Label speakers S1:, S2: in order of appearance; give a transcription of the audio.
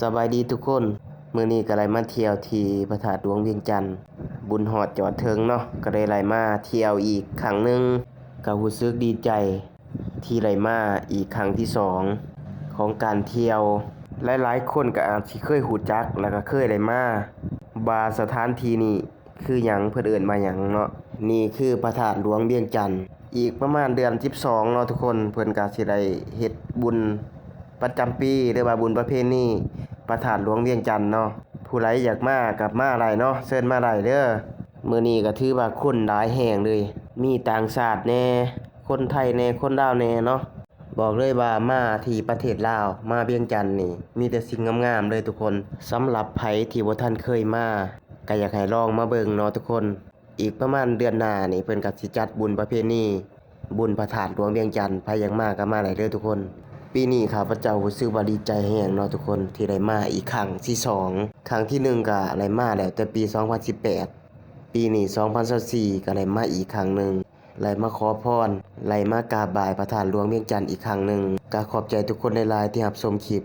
S1: สบายดีทุกคนมื้อนี้ก็ได้มาเที่ยวที่พระธาตุหลวงเวียงจันทน์บุญฮอดจอดถึงเนาะก็ได้ไล่มาเที่ยวอีกครั้งหนึงก็รู้สึกดีใจ ที่ได้มาอีกครั้งที่สองของการเที่ยว หลายๆ คนก็อาจสิเคยหูจักแล้วก็เคยได้มาว่าสถานที่นี้คือหยังเพิ่นเอิ้นว่าหยังเนาะนี่คือพระธาตุหลวงเวียงจันทน์อีกประมาณเดือน12เนาะทุกคนเพิ่นก็สิได้เฮ็ดบุญ ประจำปีหรือว่าบุญประเพณีพระธาตุหลวงเวียงจันทน์เนาะผู้ใดอยากมากับมาได้เนาะเชิญมาได้เด้อมื้อนี้ก็ถือว่าคนหลายแห่งเลย มีต่างชาติแน่ คนไทยแน่คนลาวแน่เนาะบอกเลยว่ามาที่ประเทศลาวมาเวียงจันทน์นี่ มีแต่สิ่งงามๆเลยทุกคนสำหรับไผที่บ่ทันเคยมาก็อยากให้ลองมาเบิ่งเนาะทุกคน อีกประมาณเดือนหน้านี่เพิ่นก็สิจัดบุญประเพณีบุญพระธาตุหลวงเวียงจันทน์ไผอยากมาก็มาได้เด้อทุกคน ปีนี้ข้าพเจ้ารู้สึกว่าดีใจแฮงเนาะทุกคนที่ได้มาอีกครั้งที่สองครั้งที่หนึ่งก็ได้มาแล้วแต่ปี 2018 ปีนี้ 2024ก็ได้มาอีกครั้งหนึ่งไล่มาขอพรไล่มากราบบ่ายประธานหลวงเวียงจันทร์อีกครั้งหนึ่งก็ขอบใจทุกคนหลายที่รับชมคลิป